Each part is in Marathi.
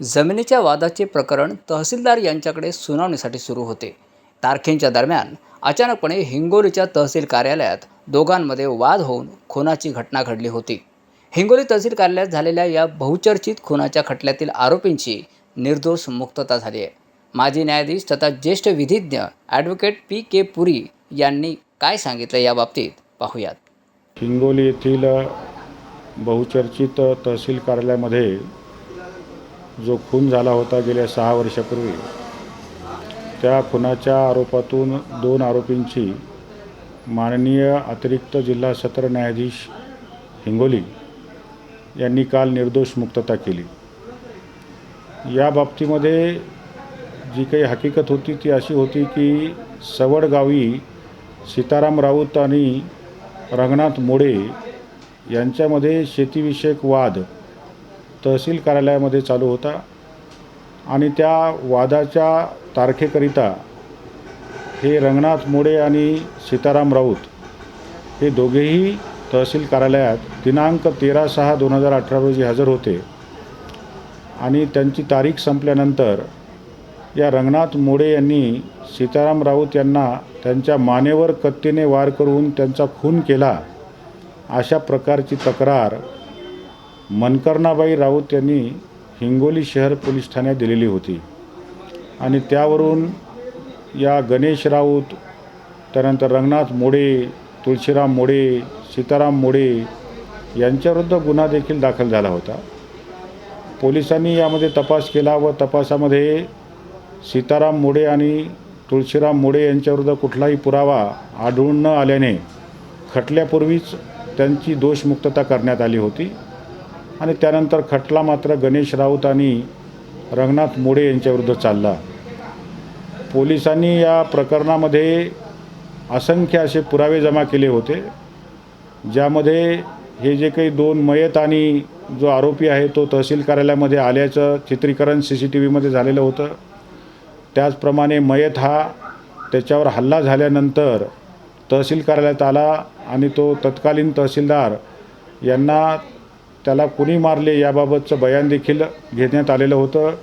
जमिनीच्या वादाचे प्रकरण तहसीलदार यांच्याकडे सुनावणीसाठी सुरू होते. तारखेंच्या दरम्यान अचानकपणे हिंगोलीच्या तहसील कार्यालयात दोघांमध्ये वाद होऊन खुनाची घटना घडली होती. हिंगोली तहसील कार्यालयात झालेल्या या बहुचर्चित खुनाच्या खटल्यातील आरोपींची निर्दोष मुक्तता झाली आहे. माजी न्यायाधीश तथा ज्येष्ठ विधिज्ञ ॲडव्होकेट पी के पुरी यांनी काय सांगितलं याबाबतीत पाहूयात. हिंगोली येथील बहुचर्चित तहसील कार्यालयामध्ये जो खून झाला होता गेल्या सहा वर्षापूर्वी त्या खुनाच्या आरोपातून दोन आरोपींची माननीय अतिरिक्त जिल्हा सत्र न्यायाधीश हिंगोली यांनी काल निर्दोष मुक्तता केली. या बाबतीमध्ये जी काही हकीकत होती ती अशी होती की सवडगावी सीताराम राऊत आणि रंगनाथ मोडे यांच्यामध्ये शेतीविषयक वाद तहसील कार्यालयामध्ये चालू होता. आणि त्या वादाच्या तारखेकरिता हे रंगनाथ मोडे आणि सीताराम राऊत हे दोघेही तहसील कार्यालयात दिनांक तेरा सहा दोन हजार अठरा रोजी हजर होते. आणि त्यांची तारीख संपल्यानंतर या रंगनाथ मोडे यांनी सीताराम राऊत यांना त्यांच्या मानेवर कत्तीने वार करून त्यांचा खून केला अशा प्रकारची तक्रार मनकर्णाबाई राऊत यांनी हिंगोली शहर पोलीस ठाण्यात दिलेली होती. आणि त्यावरून या गणेश राऊत त्यानंतर रंगनाथ मोडे तुळशीराम मोडे सीताराम मोडे यांच्याविरुद्ध गुन्हा देखील दाखल झाला होता. पोलिसांनी यामध्ये तपास केला व तपासामध्ये सीताराम मोडे आणि तुळशीराम मोडे यांच्याविरुद्ध कुठलाही पुरावा आढळून न आल्याने खटल्यापूर्वीच त्यांची दोषमुक्तता करण्यात आली होती. आणि त्यानंतर खटला मात्र गणेश राऊत आणि रंगनाथ मोडे यांच्याविरुद्ध चालला. पोलिसांनी या प्रकरणामध्ये असंख्य असे पुरावे जमा केले होते ज्यामध्ये हे जे काही दोन मयत आणि जो आरोपी आहे तो तहसील कार्यालयामध्ये आल्याचं चित्रीकरण सी सी टी व्हीमध्ये झालेलं होतं. त्याचप्रमाणे मयत हा त्याच्यावर हल्ला झाल्यानंतर तहसील कार्यालयात आला आणि तो तत्कालीन तहसीलदार यांना त्याला कुणी मारले याबाबतचं बयान देखील घेण्यात आलेलं होतं.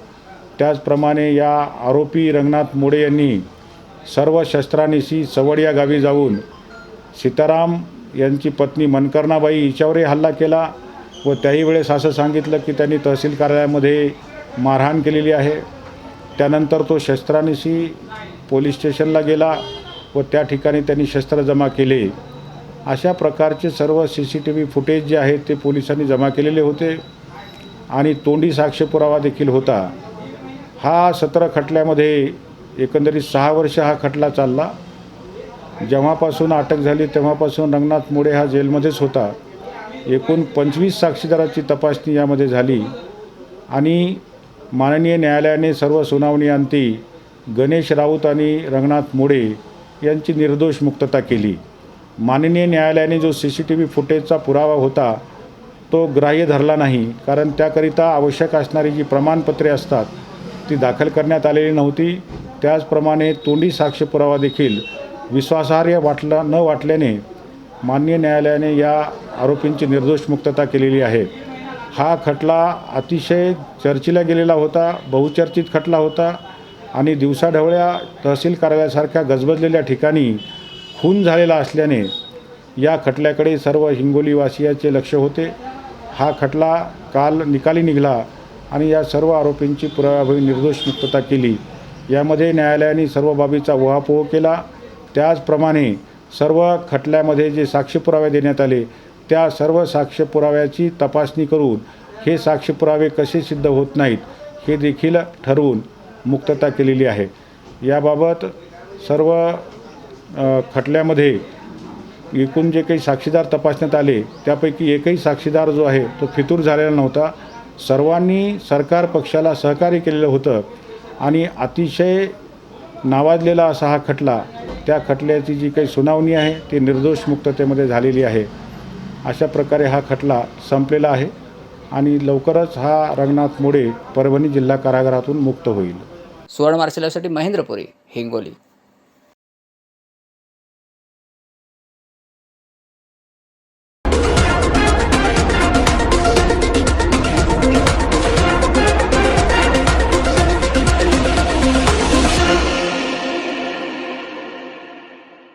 त्याचप्रमाणे या आरोपी रंगनाथ मोडे यांनी सर्व शस्त्रानिशी सवड या गावी जाऊन सीताराम यांची पत्नी मनकर्णाबाई हिच्यावरही हल्ला केला व त्याही वेळेस असं सांगितलं की त्यांनी तहसील कार्यालयामध्ये मारहाण केलेली आहे. त्यानंतर तो शस्त्रानिशी पोलीस स्टेशनला गेला व त्या ठिकाणी त्यांनी शस्त्र जमा केले. अशा प्रकारचे सर्व C C T V footage जे आहेत ते पोलिसांनी जमा केलेले होते. आणि तोंडी साक्ष पुरावा देखील होता. हा सत्र खटल्यामध्ये एकंदरीत सहा वर्ष हा खटला चालला. जेव्हापासून अटक झाली तेव्हापासून रंगनाथ मोडे हा जेलमध्येच होता. एकूण पंचवीस साक्षीदाराची तपासणी यामध्ये झाली. आणि माननीय न्यायालयाने सर्व सुनावणीअंती गणेश राऊत आणि रंगनाथ मोडे यांची निर्दोष मुक्तता केली. माननीय न्यायालयाने जो सी सी टी व्ही फुटेजचा पुरावा होता तो ग्राह्य धरला नाही. कारण त्याकरिता आवश्यक असणारी जी प्रमाणपत्रे असतात ती दाखल करण्यात आलेली नव्हती. त्याचप्रमाणे तोंडी साक्ष पुरावा देखील विश्वासार्ह वाटला न वाटल्याने मान्य न्यायालयाने या आरोपींची निर्दोष मुक्तता केलेली आहे. हा खटला अतिशय चर्चेला गेलेला होता बहुचर्चित खटला होता आणि दिवसाढवळ्या तहसील कार्यालयासारख्या गजबजलेल्या ठिकाणी खून झालेला असल्याने या खटल्याकडे सर्व हिंगोलीवासियाचे लक्ष होते. हा खटला काल निकाली निघाला आणि या सर्व आरोपींची पुराव्याभवी निर्दोष मुक्तता केली. यामध्ये न्यायालयाने सर्व बाबीचा उहापोह केला. त्याचप्रमाणे सर्व खटल्यामध्ये जे साक्ष पुरावे देण्यात आले त्या सर्व साक्ष पुराव्याची तपासणी करून हे साक्ष पुरावे कसे सिद्ध होत नाहीत हे देखील ठरवून मुक्तता केलेली आहे. याबाबत सर्व खटल्यामध्ये एकूण जे काही साक्षीदार तपासण्यात आले त्यापैकी एकही साक्षीदार जो आहे तो फितूर झालेला नव्हता. सर्वांनी सरकार पक्षाला सहकार्य केलेलं होतं आणि अतिशय नावाजलेला असा हा खटला त्या खटल्याची जी काही सुनावणी आहे ती निर्दोष मुक्ततेमध्ये झालेली आहे. अशा प्रकारे हा खटला संपलेला आहे आणि लवकरच हा रंगनाथ मोडे परभणी जिल्हा कारागृहातून मुक्त होईल. सुवर्ण मार्शलसाठी महेंद्रपुरी हिंगोली.